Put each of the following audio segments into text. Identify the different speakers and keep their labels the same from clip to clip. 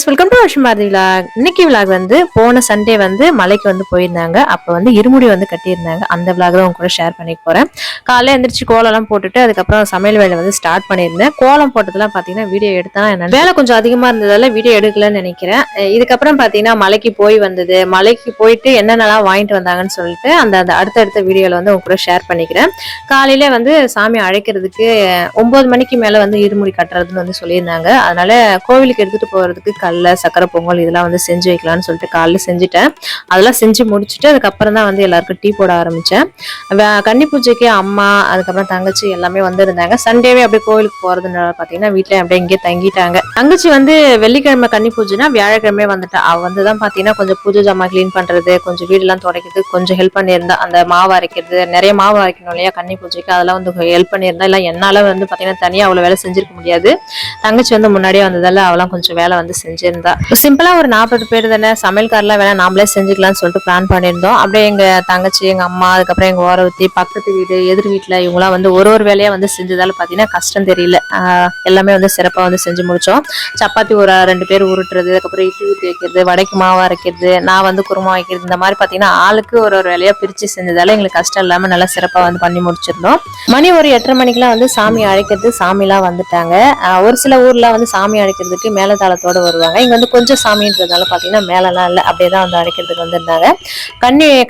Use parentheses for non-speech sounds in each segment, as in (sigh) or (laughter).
Speaker 1: Friends welcome to வருஷம் பாரதி இன்னைக்கு விழாக் வந்து போன சண்டே வந்து மலைக்கு வந்து போயிருந்தாங்க. அப்போ வந்து இருமுடி வந்து கட்டியிருந்தாங்க. அந்த விழாக் தான் உங்க கூட ஷேர் பண்ணி போகிறேன் காலையில் எந்திரிச்சு கோலம்லாம் போட்டுட்டு அதுக்கப்புறம் சமையல் வேலை வந்து ஸ்டார்ட் பண்ணியிருந்தேன். கோலம் போட்டதெல்லாம் பார்த்தீங்கன்னா வீடியோ எடுத்தா என்ன வேலை கொஞ்சம் அதிகமாக இருந்ததால வீடியோ எடுக்கலன்னு நினைக்கிறேன். இதுக்கப்புறம் பார்த்தீங்கன்னா மலைக்கு போய் வந்தது. மலைக்கு போயிட்டு என்னென்னலாம் வாங்கிட்டு வந்தாங்கன்னு சொல்லிட்டு அந்த அந்த அடுத்தடுத்த வீடியோவில் வந்து உங்க கூட ஷேர் பண்ணிக்கிறேன். காலையில வந்து சாமி அழைக்கிறதுக்கு ஒம்பது மணிக்கு மேலே வந்து இருமுடி கட்டுறதுன்னு வந்து சொல்லியிருந்தாங்க. அதனால கோவிலுக்கு எடுத்துகிட்டு போகிறதுக்கு கடல சக்கரை பொங்கல் இதெல்லாம் வந்து செஞ்சு வைக்கலாம்னு சொல்லிட்டு காலைல செஞ்சுட்டேன். அதெல்லாம் செஞ்சு முடிச்சுட்டு அதுக்கப்புறம் தான் வந்து எல்லாருக்கும் டீ போட ஆரம்பித்தேன் கன்னி பூஜைக்கு அம்மா அதுக்கப்புறம் தங்கச்சி எல்லாமே வந்திருந்தாங்க. சண்டேவே அப்படியே கோவிலுக்கு போகிறதுனால பார்த்தீங்கன்னா வீட்டில் அப்படியே இங்கே தங்கிட்டாங்க. தங்கச்சி வந்து வெள்ளிக்கிழமை கன்னி பூஜைனா வியாழக்கிழமை வந்துட்டா. அவள் வந்து தான் பார்த்தீங்கன்னா கொஞ்சம் பூஜை ஜாமா க்ளீன் பண்ணுறது கொஞ்சம் வீடெல்லாம் துடைக்கிறது கொஞ்சம் ஹெல்ப் பண்ணியிருந்தா. அந்த மாவு அரைக்கிறது நிறைய மாவு அரைக்கணும் இல்லையா கன்னி பூஜைக்கு? அதெல்லாம் வந்து ஹெல்ப் பண்ணியிருந்தா. இல்லை என்னால் வந்து பார்த்தீங்கன்னா தனியாக அவ்வளோ வேலை செஞ்சிருக்க முடியாது. தங்கச்சி வந்து முன்னாடியே வந்ததால் அவளாம் கொஞ்சம் வேலை வந்து செஞ்சு செஞ்சிருந்தா. சிம்பிளா ஒரு நாற்பது பேர் தானே சமையல்காரெல்லாம் வேணா நாமளே செஞ்சுக்கலாம்னு சொல்லிட்டு பிளான் பண்ணியிருந்தோம். அப்படியே எங்க தங்கச்சி எங்க அம்மா அதுக்கப்புறம் எங்க ஓரவத்தி பக்கத்து வீடு எதிர் வீட்டுல இவங்கலாம் வந்து ஒரு ஒரு வேலையா வந்து செஞ்சதால பாத்தீங்கன்னா கஷ்டம் தெரியல. எல்லாமே வந்து சிறப்பா வந்து செஞ்சு முடிச்சோம். சப்பாத்தி ஒரு ரெண்டு பேர் உருட்டுறது அதுக்கப்புறம் இட்லி ஊற்றி வைக்கிறது வடைக்கு மாவு அரைக்கிறது நான் வந்து குருமா வைக்கிறது இந்த மாதிரி பாத்தீங்கன்னா ஆளுக்கு ஒரு ஒரு வேலையா பிரிச்சு செஞ்சதால எங்களுக்கு கஷ்டம் இல்லாம நல்லா சிறப்பா வந்து பண்ணி முடிச்சிருந்தோம். மணி ஒரு எட்டரை மணிக்கெல்லாம் வந்து சாமி அழைக்கிறது சாமிலாம் வந்துட்டாங்க. ஒரு சில ஊர்ல வந்து சாமி அழைக்கிறதுக்கு மேலதாளத்தோட வருவாங்க. இங்க வந்து கொஞ்சம் சாமின்றதால பாத்தீங்கன்னா மேலலாம் இல்லை. அப்படியே தான் வந்து அழைக்கிறதுக்கு வந்திருந்தாங்க.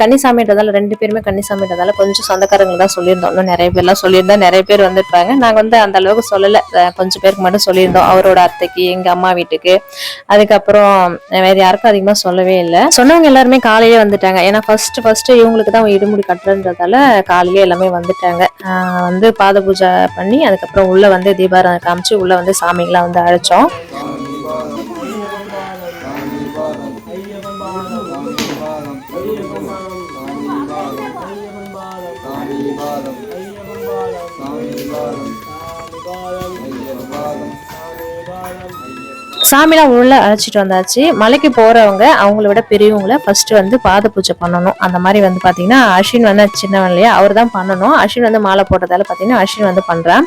Speaker 1: கன்னி சாமின்றதால ரெண்டு பேருமே கன்னி சாமின்றதால கொஞ்சம் சொந்தக்காரங்க தான் சொல்லியிருந்தோம். இன்னும் நிறைய பேர்லாம் சொல்லியிருந்தா நிறைய பேர் வந்திருப்பாங்க. நாங்க வந்து அந்த அளவுக்கு சொல்லல. கொஞ்சம் பேருக்கு மட்டும் சொல்லியிருந்தோம். அவரோட அத்தைக்கு எங்க அம்மா வீட்டுக்கு. அதுக்கப்புறம் வேற யாருக்கும் அதிகமா சொல்லவே இல்லை. சொன்னவங்க எல்லாருமே காலையிலே வந்துட்டாங்க. ஏன்னா ஃபர்ஸ்ட் ஃபர்ஸ்ட் இவங்களுக்கு தான் இடுமுடி கட்டுறதுன்றதால காலையிலே எல்லாமே வந்துட்டாங்க. வந்து பாத பூஜை பண்ணி அதுக்கப்புறம் உள்ள வந்து தீபாரம் காமிச்சு உள்ள வந்து சாமிங்கெல்லாம் வந்து அழைச்சோம். சாமிலாம் உள்ள அழைச்சிட்டு வந்தாச்சு. மலைக்கு போறவங்க அவங்கள விட பெரியவங்கள ஃபர்ஸ்ட் வந்து பாத பூஜை பண்ணணும். அந்த மாதிரி வந்து பாத்தீங்கன்னா அஸ்வின் வந்து சின்னவன் இல்லையா? அவர் தான் பண்ணணும். அஸ்வின் வந்து மாலை போட்டதால பாத்தீங்கன்னா அஸ்வின் வந்து பண்றான்.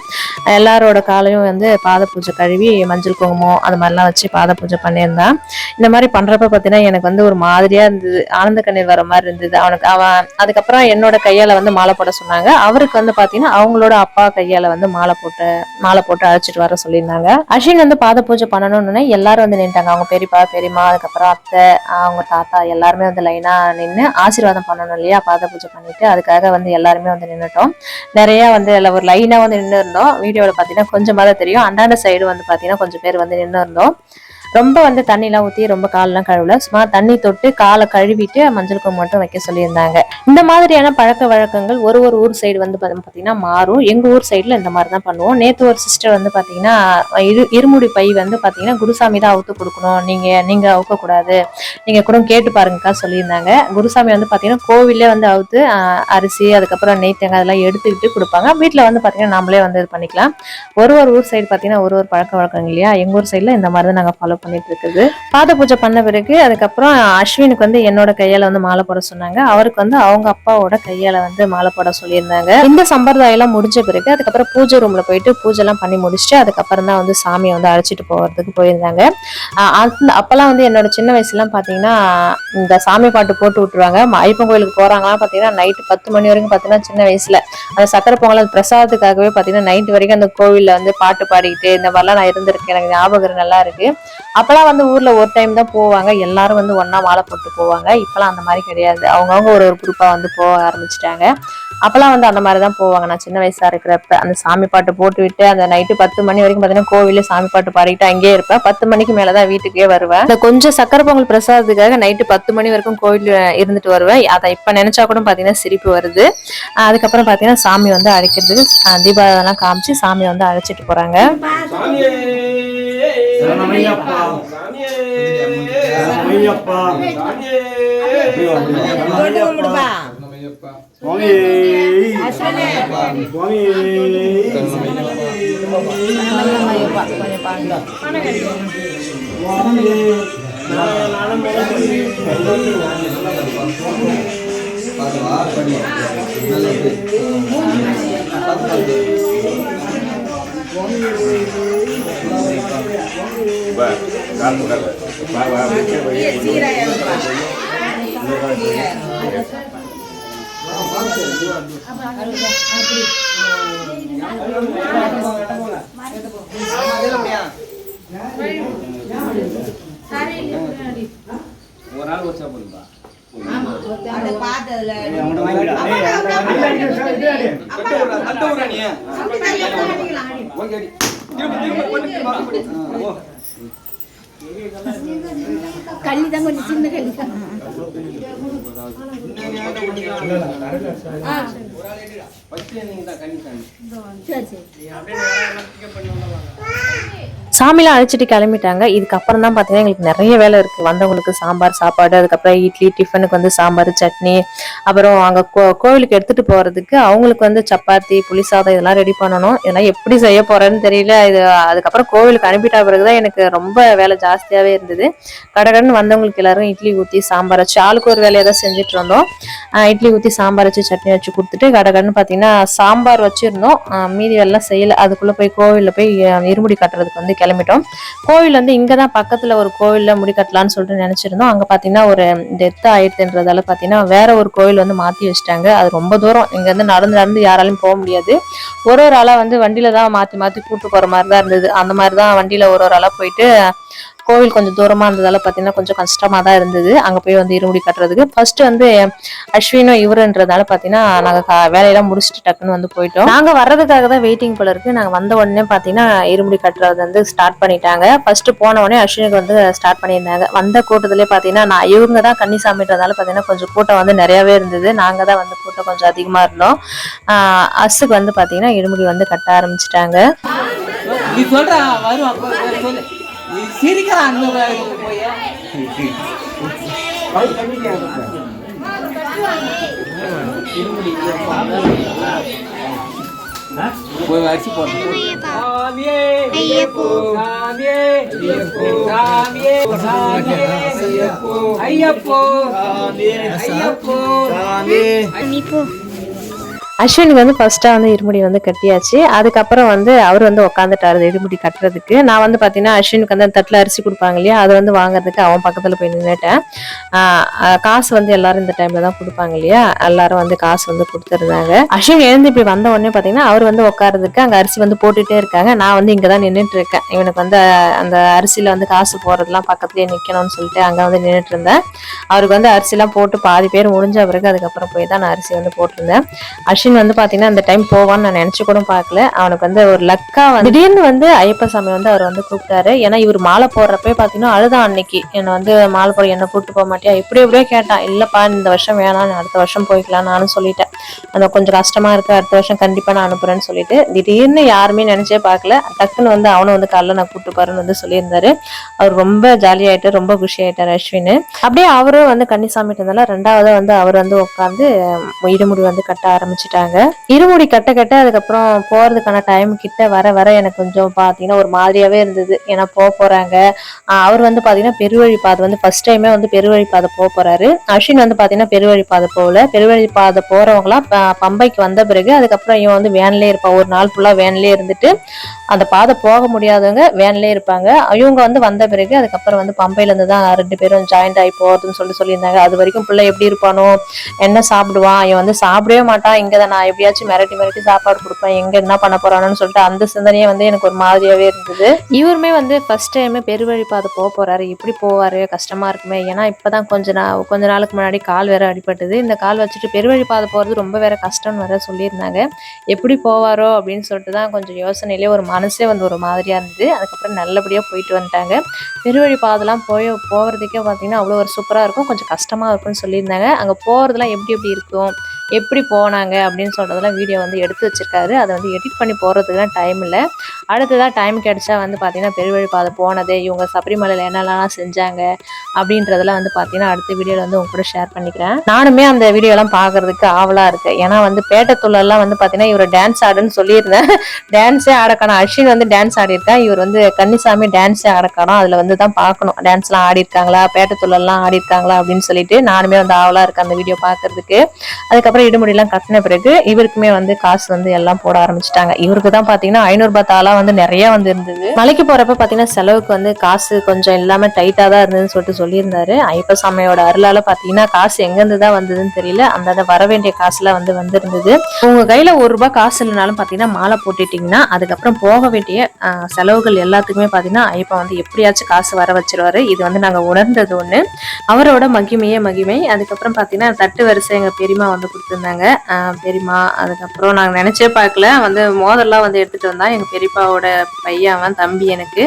Speaker 1: எல்லாரோட காலையும் வந்து பாத பூஜை கழுவி மஞ்சள் குங்குமம் அது மாதிரிலாம் வச்சு பாத பூஜை பண்ணியிருந்தான். இந்த மாதிரி பண்றப்ப பாத்தீங்கன்னா எனக்கு வந்து ஒரு மாதிரியா இருந்தது. ஆனந்த கண்ணீர் வர மாதிரி இருந்தது. அவனுக்கு அவன் அதுக்கப்புறம் என்னோட கையால வந்து மாலை போட சொன்னாங்க. அவருக்கு வந்து பாத்தீங்கன்னா அவங்களோட அப்பா கையால வந்து மாலை போட்டு மாலை போட்டு அழைச்சிட்டு வர சொல்லியிருந்தாங்க. அஸ்வின் வந்து பாத பூஜை பண்ணணும்னு எல்லாரும் வந்து நின்ட்டாங்க அவங்க பெரியப்பா பெரியம்மா அதுக்கப்புறம் அத்தை அவங்க தாத்தா எல்லாருமே வந்து லைனா நின்று ஆசீர்வாதம் பண்ணணும் இல்லையா? பாத பூஜை பண்ணிட்டு அதுக்காக வந்து எல்லாருமே வந்து நின்னுட்டோம். நிறைய வந்து ஒரு லைனா வந்து நின்று இருந்தோம் வீடியோவில் பார்த்தீங்கன்னா கொஞ்சமாக தான் தெரியும். அந்தாண்ட சைடு வந்து பார்த்தீங்கன்னா கொஞ்சம் பேர் வந்து நின்று இருந்தோம் ரொம்ப வந்து தண்ணிலாம் ஊற்றி ரொம்ப காலெலாம் கழுவல. சும்மா தண்ணி தொட்டு காலை கழுவிட்டு மஞ்சள் குங்குமம் மட்டும் வைக்க சொல்லியிருந்தாங்க. இந்த மாதிரியான பழக்க வழக்கங்கள் ஒரு ஒரு ஊர் சைடு வந்து பார்த்தீங்கன்னா மாறும். எங்கள் ஊர் சைடில் இந்த மாதிரி தான் பண்ணுவோம். நேற்று ஒரு சிஸ்டர் வந்து பார்த்தீங்கன்னா இரு இருமுடி பை வந்து பார்த்தீங்கன்னா குருசாமி தான் அவுத்து கொடுக்கணும். நீங்கள் நீங்கள் அவுக்கக்கூடாது நீங்கள் கூட கேட்டு பாருங்கக்கா சொல்லியிருந்தாங்க. குருசாமி வந்து பார்த்தீங்கன்னா கோவிலே வந்து அவுத்து அரிசி அதுக்கப்புறம் நெய் தேங்காய் அதெல்லாம் எடுத்துக்கிட்டு கொடுப்பாங்க. வீட்டில் வந்து பார்த்தீங்கன்னா நாமளே வந்து இது பண்ணிக்கலாம். ஒரு ஒரு ஊர் சைடு பார்த்தீங்கன்னா ஒரு ஒரு பழக்க வழக்கம் இல்லையா? எங்கள் ஊர் சைடில் இந்த மாதிரி தான் நாங்கள் ஃபாலோ பண்ணிட்டு இருக்குது பாத பூஜை பண்ண பிறகு அதுக்கப்புறம் அஸ்வினுக்கு வந்து என்னோட கையால வந்து மாலை போட சொன்னாங்க. அவருக்கு வந்து அவங்க அப்பாவோட கையால வந்து மாலை போட சொல்லியிருந்தாங்க. இந்த சம்பிரதாயம் எல்லாம் முடிஞ்ச பிறகு அதுக்கப்புறம் பூஜை ரூம்ல போயிட்டு பூஜை எல்லாம் பண்ணி முடிச்சுட்டு அதுக்கப்புறம் தான் வந்து சாமியை வந்து அழைச்சிட்டு போறதுக்கு போயிருந்தாங்க. அந்த அப்பெல்லாம் வந்து என்னோட சின்ன வயசுலாம் பாத்தீங்கன்னா இந்த சாமி பாட்டு போட்டு விட்டுருவாங்க. ஐப்பன் கோயிலுக்கு போறாங்களா பாத்தீங்கன்னா நைட்டு பத்து மணி வரைக்கும் பாத்தீங்கன்னா சின்ன வயசுல. அந்த சக்கரை பொங்கல் பிரசாதத்துக்காகவே பாத்தீங்கன்னா நைட் வரைக்கும் அந்த கோவில்ல வந்து பாட்டு பாடிக்கிட்டு இந்த மாதிரிலாம் நான் இருந்திருக்கேன். எனக்கு ஞாபகம் நல்லா இருக்கு. அப்பெல்லாம் வந்து ஊர்ல ஒரு டைம் தான் போவாங்க. எல்லாரும் வந்து ஒன்றா மாலை போட்டு போவாங்க. இப்பெல்லாம் அந்த மாதிரி கிடையாது. அவங்கவுங்க ஒரு ஒரு குரூப்பா வந்து போக ஆரம்பிச்சிட்டாங்க. அப்பெல்லாம் வந்து அந்த மாதிரி தான் போவாங்க. நான் சின்ன வயசா இருக்கிறப்ப அந்த சாமி பாட்டு போட்டு விட்டு அந்த நைட்டு பத்து மணி வரைக்கும் பாத்தீங்கன்னா கோவிலில் சாமி பாட்டு பாடிக்கிட்டு அங்கேயே இருப்பேன். பத்து மணிக்கு மேலதான் வீட்டுக்கே வருவேன். இந்த கொஞ்சம் சக்கரை பொங்கல் பிரசாதத்துக்காக நைட்டு பத்து மணி வரைக்கும் கோவில் இருந்துட்டு வருவேன். அதை இப்ப நினைச்சா கூட பாத்தீங்கன்னா சிரிப்பு வருது. அதுக்கப்புறம் பாத்தீங்கன்னா சாமி வந்து அழைக்கிறதுக்கு தீபாவளி காமிச்சு சாமியை வந்து அழைச்சிட்டு
Speaker 2: சாமியே
Speaker 3: சரணமையப்பா.
Speaker 2: சாமியே
Speaker 3: சுவாமி சுவாமி
Speaker 2: ஒரு நாள் வச்சா போதும்பா
Speaker 4: கள்ளி தான் கொஞ்சம் சின்ன தான். சரி
Speaker 1: சாமிலாம் அழைச்சிட்டு கிளம்பிட்டாங்க. இதுக்கப்புறம் தான் பார்த்தீங்கன்னா எங்களுக்கு நிறைய வேலை இருக்குது வந்தவங்களுக்கு சாம்பார் சாப்பாடு அதுக்கப்புறம் இட்லி டிஃபனுக்கு வந்து சாம்பார் சட்னி அப்புறம் அங்கே கோ கோவிலுக்கு எடுத்துகிட்டு போகிறதுக்கு அவங்களுக்கு வந்து சப்பாத்தி புளி சாதம் இதெல்லாம் ரெடி பண்ணணும். இதெல்லாம் எப்படி செய்ய போகிறேன்னு தெரியல. இது அதுக்கப்புறம் கோவிலுக்கு அனுப்பிட்டா பிறகு தான் எனக்கு ரொம்ப வேலை ஜாஸ்தியாகவே இருந்தது. கடகடன்னு வந்தவங்களுக்கு எல்லாரும் இட்லி ஊற்றி சாம்பார் வச்சு ஆளுக்கு ஒரு வேலையை தான் செஞ்சுட்டு இருந்தோம். இட்லி ஊற்றி சாம்பார் வச்சு சட்னி வச்சு கொடுத்துட்டு கடகடன்னு பார்த்தீங்கன்னா சாம்பார் வச்சுருந்தோம். மீதி எல்லாம் செய்யலை. அதுக்குள்ளே போய் கோவிலில் போய் இருமுடி கட்டுறதுக்கு வந்து கிளம்பிட்டோம். கோவில் வந்து இங்கே தான் பக்கத்தில் ஒரு கோவிலில் முடி கட்டலான்னு சொல்லிட்டு நினச்சிருந்தோம். அங்கே பார்த்தீங்கன்னா ஒரு டெத் ஆயிடுதுன்றதால பார்த்தீங்கன்னா வேற ஒரு கோவில் வந்து மாற்றி வச்சிட்டாங்க. அது ரொம்ப தூரம். இங்கேருந்து நடந்து நடந்து யாராலையும் போக முடியாது. ஒரு ஒரு ஆளாக வந்து வண்டியில் தான் மாற்றி மாற்றி கூட்டு போகிற மாதிரி தான் இருந்தது. அந்த மாதிரி தான் வண்டியில் ஒரு ஒரு ஆளாக போயிட்டு கோவில் கொஞ்சம் தூரமாக இருந்ததால பார்த்தீங்கன்னா கொஞ்சம் கஷ்டமாக தான் இருந்தது. அங்கே போய் வந்து இருமுடி கட்டுறதுக்கு. ஃபர்ஸ்ட் வந்து அஸ்வினும் இவருன்றதால பார்த்தீங்கன்னா நாங்கள் வேலையெல்லாம் முடிச்சுட்டு டக்குன்னு வந்து போயிட்டோம். நாங்கள் வர்றதுக்காக தான் வெயிட்டிங் போல இருக்கு. நாங்கள் வந்த உடனே பார்த்தீங்கன்னா இருமுடி கட்டுறது வந்து ஸ்டார்ட் பண்ணிட்டாங்க. ஃபர்ஸ்ட் போன உடனே அஸ்வினுக்கு வந்து ஸ்டார்ட் பண்ணியிருந்தாங்க. வந்த கூட்டத்திலே பார்த்தீங்கன்னா நான் இவங்க தான் கன்னிசாமின்றதால பார்த்தீங்கன்னா கொஞ்சம் கூட்டம் வந்து நிறையாவே இருந்தது. நாங்கள் தான் வந்து கூட்டம் கொஞ்சம் அதிகமாக இருந்தோம். அஸுக்கு வந்து பார்த்தீங்கன்னா இருமுடி வந்து கட்ட ஆரம்பிச்சிட்டாங்க.
Speaker 2: சிரிக்கிறான் போய் போய் அரிசி ஐயப்போ.
Speaker 1: அஸ்வினுக்கு வந்து ஃபர்ஸ்ட்டாக வந்து இருமுடி வந்து கட்டியாச்சு. அதுக்கப்புறம் வந்து அவர் வந்து உட்காந்துட்டாரு இருமுடி கட்டுறதுக்கு. நான் வந்து பார்த்தீங்கன்னா அஸ்வினுக்கு வந்து அந்த அரிசி கொடுப்பாங்க இல்லையா அதை வந்து வாங்குறதுக்கு அவன் பக்கத்தில் போய் நின்றுட்டேன் காசு வந்து எல்லாரும் இந்த டைமில் தான் கொடுப்பாங்க இல்லையா எல்லாரும் வந்து காசு வந்து கொடுத்துருந்தாங்க. அஸ்வின் எழுந்து இப்படி வந்த உடனே பார்த்தீங்கன்னா அவர் வந்து உட்கார்றதுக்கு அங்கே அரிசி வந்து போட்டுகிட்டே இருக்காங்க. நான் வந்து இங்கே தான் நின்றுட்டு இருக்கேன். இவனுக்கு வந்து அந்த அரிசியில் வந்து காசு போகிறதுலாம் பக்கத்துலேயே நிற்கணும்னு சொல்லிட்டு அங்கே வந்து நின்றுட்டு இருந்தேன். அவருக்கு வந்து அரிசிலாம் போட்டு பாதி பேர் முடிஞ்ச பிறகு அதுக்கப்புறம் போய் தான் நான் அரிசி வந்து போட்டிருந்தேன். அஸ்வின் வந்து பாத்தீங்கன்னா அந்த டைம் போவான்னு நான் நினைச்சு கூட பார்க்கல அவனுக்கு வந்து ஒரு லக்கா வந்து திடீர்னு வந்து ஐயப்ப சாமி வந்து அவர் வந்து கூப்பிட்டாரு. ஏன்னா இவர் மாலை போடுறப்பே பாத்தீங்கன்னா அழுதான் அன்னைக்கு. என்னை வந்து மாலை போட என்ன கூப்பிட்டு போக மாட்டியா? இப்படி எப்படியோ கேட்டான். இல்லப்பா இந்த வருஷம் வேணாம் அடுத்த வருஷம் போய்க்கலாம் நானும் சொல்லிட்டேன். அந்த கொஞ்சம் கஷ்டமா இருக்கு அடுத்த வருஷம் கண்டிப்பா நான் அனுப்புறேன்னு சொல்லிட்டு திடீர்னு யாருமே நினைச்சே பார்க்கல. டக்குன்னு வந்து அவனும் வந்து காலைல நான் கூப்பிட்டு போறேன்னு வந்து சொல்லியிருந்தாரு. அவர் ரொம்ப ஜாலியாயிட்டு ரொம்ப குஷி ஆயிட்டார் அஸ்வின். அப்படியே அவரும் வந்து கன்னிசாமி இருந்தால ரெண்டாவது வந்து அவர் வந்து உட்காந்து இருமுடி வந்து கட்ட ஆரம்பிச்சிட்டாங்க. இருமுடி கட்ட கட்ட அதுக்கப்புறம் போறதுக்கான டைம் கிட்ட வர வர எனக்கு கொஞ்சம் பாத்தீங்கன்னா ஒரு மாதிரியாவே இருந்தது. ஏன்னா போக போறாங்க. அவர் வந்து பாத்தீங்கன்னா பெருவழி பாதை வந்து ஃபர்ஸ்ட் டைமே வந்து பெருவழி பாதை போக போறாரு. அஸ்வின் வந்து பாத்தீங்கன்னா பெருவழி பாதை போகல. பெருவழி பாதை போறவங்களாம் பம்பைக்கு வந்த பிறகு அதுக்கப்புறம் இவன் வந்து வேன்லயே இருப்பான். ஒரு நாள் ஃபுல்லா வேன்லயே இருந்துட்டு அந்த பாதை போக முடியாதவங்க வேன்லயே இருப்பாங்க. இவங்க வந்து வந்த பிறகு அதுக்கப்புறம் வந்து பம்பையில இருந்து தான் ரெண்டு பேரும் ஜாயிண்ட் ஆகி போறதுன்னு சொல்லி சொல்லியிருந்தாங்க. அது வரைக்கும் பிள்ளை எப்படி இருப்பானோ என்ன சாப்பிடுவான் இவன் வந்து சாப்பிடவே மாட்டான். இங்கே தான் நான் எப்படியாச்சும் மிரட்டி மிரட்டி சாப்பாடு கொடுப்பேன். எங்க என்ன பண்ண போறானு சொல்லிட்டு அந்த சிந்தனையே வந்து எனக்கு ஒரு மாதிரியாவே இருந்தது. இவருமே வந்து ஃபர்ஸ்ட் டைம் பெருவழி பாதை போக போறாரு. எப்படி போவாரு கஷ்டமா இருக்குமே. ஏன்னா இப்பதான் கொஞ்ச நாள் கொஞ்ச நாளுக்கு முன்னாடி கால் வேற அடிபட்டது. இந்த கால் வச்சுட்டு பெருவழி பாதை போறது ரொம்ப வேற கஷ்டம்னு வேற சொல்லியிருந்தாங்க. எப்படி போவாரோ அப்படின்னு சொல்லிட்டு தான் கொஞ்சம் யோசனையிலே ஒரு மனசே வந்து ஒரு மாதிரியா இருந்தது. அதுக்கப்புறம் நல்லபடியா போயிட்டு வந்துட்டாங்க. பெருவழி பாதெல்லாம் போய் போகிறதுக்கே பார்த்தீங்கன்னா அவ்வளோ ஒரு சூப்பராக இருக்கும். கொஞ்சம் கஷ்டமாக இருக்கும்னு சொல்லியிருந்தாங்க. அங்கே போகிறதுலாம் எப்படி எப்படி இருக்கும்? எப்படி போனாங்க அப்படின்னு சொல்கிறதெல்லாம் வீடியோ வந்து எடுத்து வச்சுருக்காரு. அதை வந்து எடிட் பண்ணி போகிறதுக்குலாம் டைம் இல்லை. அடுத்ததாக டைம் கிடைச்சா வந்து பார்த்திங்கன்னா பெருவழி பாதை போனது இவங்க சபரிமலையில் என்னெல்லாம் செஞ்சாங்க அப்படின்றதெல்லாம் வந்து பார்த்தீங்கன்னா அடுத்த வீடியோவில் வந்து உங்க கூட ஷேர் பண்ணிக்கிறேன். நானுமே அந்த வீடியோலாம் பார்க்கறதுக்கு ஆவலாக இருக்குது ஏன்னா வந்து பேட்டத்துள்ளெல்லாம் வந்து பார்த்திங்கன்னா இவர் டான்ஸ் ஆடுன்னு சொல்லியிருந்தேன். (laughs) டான்ஸே ஆடக்கானம் அஸ்வின் வந்து டான்ஸ் ஆடிருக்கேன் இவர் வந்து கன்னிசாமி டான்ஸே ஆடக்கானம் அதில் வந்து தான் பார்க்கணும் டான்ஸ்லாம் ஆடிருக்காங்களா பேட்டத்துள்ளெல்லாம் ஆடிருக்காங்களா அப்படின்னு சொல்லிட்டு நானுமே வந்து ஆவலாக இருக்கேன் அந்த வீடியோ பார்க்கறதுக்கு அதுக்கப்புறம் அதுக்கப்புறம் இடுமுடியெல்லாம் கட்டின பிறகு இவருக்குமே வந்து காசு வந்து எல்லாம் போட ஆரம்பிச்சிட்டாங்க. இவருக்கு தான் பாத்தீங்கன்னா ஐநூறு ரூபாய் தாளா வந்து நிறைய வந்து இருந்தது. மலைக்கு போறப்ப பாத்தீங்கன்னா செலவுக்கு வந்து காசு கொஞ்சம் இல்லாம டைட்டா தான் இருந்ததுன்னு சொல்லிட்டு சொல்லியிருந்தாரு. ஐயப்ப சாமியோட அருளால பாத்தீங்கன்னா காசு எங்க இருந்து தான் வந்ததுன்னு தெரியல. அந்த வர வேண்டிய காசுல வந்து வந்திருந்தது. உங்க கையில ஒரு ரூபாய் காசு இல்லைனாலும் பாத்தீங்கன்னா மாலை போட்டுட்டீங்கன்னா அதுக்கப்புறம் போக வேண்டிய செலவுகள் எல்லாத்துக்குமே பாத்தீங்கன்னா ஐயப்பா வந்து எப்படியாச்சும் காசு வர வச்சிருவாரு. இது வந்து நாங்க உணர்ந்தது ஒண்ணு. அவரோட மகிமையே மகிமை. அதுக்கப்புறம் பாத்தீங்கன்னா தட்டு வரிசை எங்க பெரியம்மா வந்து கொடுத்துருந்தாங்க. பெரியமா அதுக்கப்புறம் நாங்கள் நினச்சே பார்க்கல. வந்து மோதல்லாம் வந்து எடுத்துகிட்டு வந்தான். எங்கள் பெரியப்பாவோட பையன் அவன் தம்பி எனக்கு.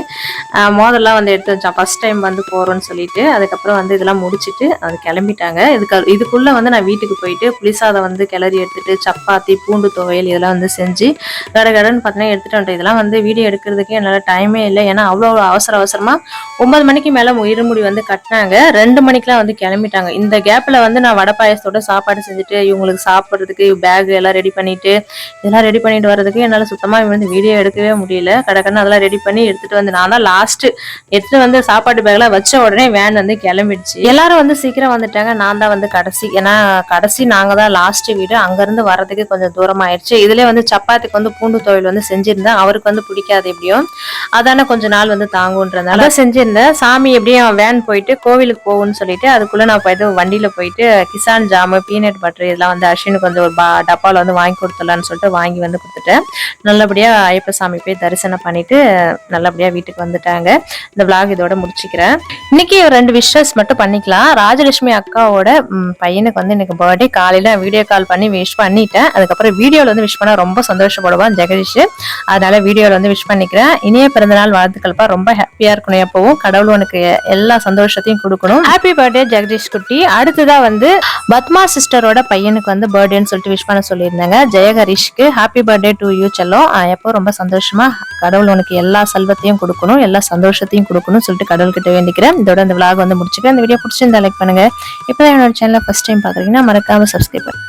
Speaker 1: மோதல்லாம் வந்து எடுத்து வச்சான். ஃபர்ஸ்ட் டைம் வந்து போகிறோன்னு சொல்லிட்டு அதுக்கப்புறம் வந்து இதெல்லாம் முடிச்சுட்டு அது கிளம்பிட்டாங்க. இதுக்கு இதுக்குள்ளே வந்து நான் வீட்டுக்கு போயிட்டு புளிசாதம் வந்து கிளறி எடுத்துகிட்டு சப்பாத்தி பூண்டு துவையல் இதெல்லாம் வந்து செஞ்சு கட கடன்னு பார்த்தீங்கன்னா எடுத்துகிட்டு வந்துட்டேன். இதெல்லாம் வந்து வீடியோ எடுக்கிறதுக்கு என்னால் டைமே இல்லை. ஏன்னா அவ்வளோ அவசர அவசரமாக ஒன்பது மணிக்கு மேலே இருமுடி வந்து கட்டினாங்க. ரெண்டு மணிக்கெலாம் வந்து கிளம்பிட்டாங்க. இந்த கேப்பில் வந்து நான் வடை பாயசத்தோட சாப்பாடு செஞ்சுட்டு அவங்களுக்கு சாப்பிட்றதுக்கு பேக் எல்லாம் ரெடி பண்ணிட்டு இதெல்லாம் ரெடி பண்ணிட்டு வர்றதுக்கு என்னால் சுத்தமாக வந்து வீடியோ எடுக்கவே முடியல. கடற்கன்னு அதெல்லாம் ரெடி பண்ணி எடுத்துட்டு வந்து நான் தான் லாஸ்ட்டு எடுத்துட்டு வந்து சாப்பாட்டு பேக்லாம் வச்ச உடனே வேன் வந்து கிளம்பிடுச்சு. எல்லாரும் வந்து சீக்கிரம் வந்துட்டாங்க. நான் தான் வந்து கடைசி. ஏன்னா கடைசி நாங்கள் தான் லாஸ்ட் வீடு. அங்கேருந்து வர்றதுக்கு கொஞ்சம் தூரம் ஆயிடுச்சு. இதுலேயே வந்து சப்பாத்திக்கு வந்து பூண்டு தொழில் வந்து செஞ்சிருந்தேன். அவருக்கு வந்து பிடிக்காது எப்படியும் அதானே கொஞ்ச நாள் வந்து தாங்குன்றதுனால செஞ்சிருந்தேன். சாமி எப்படியும் வேன் போயிட்டு கோவிலுக்கு போகும்னு சொல்லிட்டு அதுக்குள்ளே நான் போயிட்டு வண்டியில் போயிட்டு கிசான் ஜாமு பீனட் பட்டர் இதெல்லாம் வந்து அஸ்வினுக்கு கொஞ்சம் ஒரு பா டப்பாவில் வந்து வாங்கி கொடுத்துடலான்னு சொல்லிட்டு வாங்கி வந்து கொடுத்துட்டேன். நல்லபடியாக ஐயப்ப சாமி போய் தரிசனம் பண்ணிட்டு நல்லபடியாக வீட்டுக்கு வந்துட்டாங்க. இந்த விளாக் இதோட முடிச்சுக்கிறேன். இன்னைக்கு ஒரு ரெண்டு விஷஸ் மட்டும் பண்ணிக்கலாம். ராஜலட்சுமி அக்காவோட பையனுக்கு வந்து எனக்கு பர்த்டே காலையில் வீடியோ கால் பண்ணி விஷ் பண்ணிட்டேன். அதுக்கப்புறம் வீடியோவில் வந்து விஷ் பண்ணால் ரொம்ப சந்தோஷப்படுவான் ஜெகதீஷ். அதனால வீடியோவில் வந்து விஷ் பண்ணிக்கிறேன். இனிய பிறந்தநாள் வாழ்த்துக்கள்ப்பா. ரொம்ப ஹாப்பியாக இருக்கணும் எப்பவும். கடவுள் உனக்கு எல்லா சந்தோஷத்தையும் கொடுக்கணும். ஹாப்பி பர்த்டே ஜெகதீஷ் குட்டி. அடுத்ததாக வந்து பத்மா சிஸ்டரோட பையனுக்கு வந்து பர்த்டேன்னு சொல்லிட்டு விஷ் பண்ண சொல்லியிருந்தாங்க. ஜெயஹரிஷ்க்கு ஹாப்பி பர்த்டே டு யூ செல்லோ எப்போ ரொம்ப சந்தோஷமா? கடவுள் உனக்கு எல்லா செல்வத்தையும் கொடுக்கணும் எல்லா சந்தோஷத்தையும் கொடுக்கணும்னு சொல்லிட்டு கடவுள்கிட்ட வேண்டிக்கிறேன். இதோட இந்த விளாக் வந்து முடிச்சுக்கிறேன். இந்த வீடியோ பிடிச்சிருந்தா லைக் பண்ணுங்க. இப்போ என்னோட சேனலை ஃபர்ஸ்ட் டைம் பார்க்குறீங்கன்னா மறக்காம சப்ஸ்கிரைப் பண்ணுங்க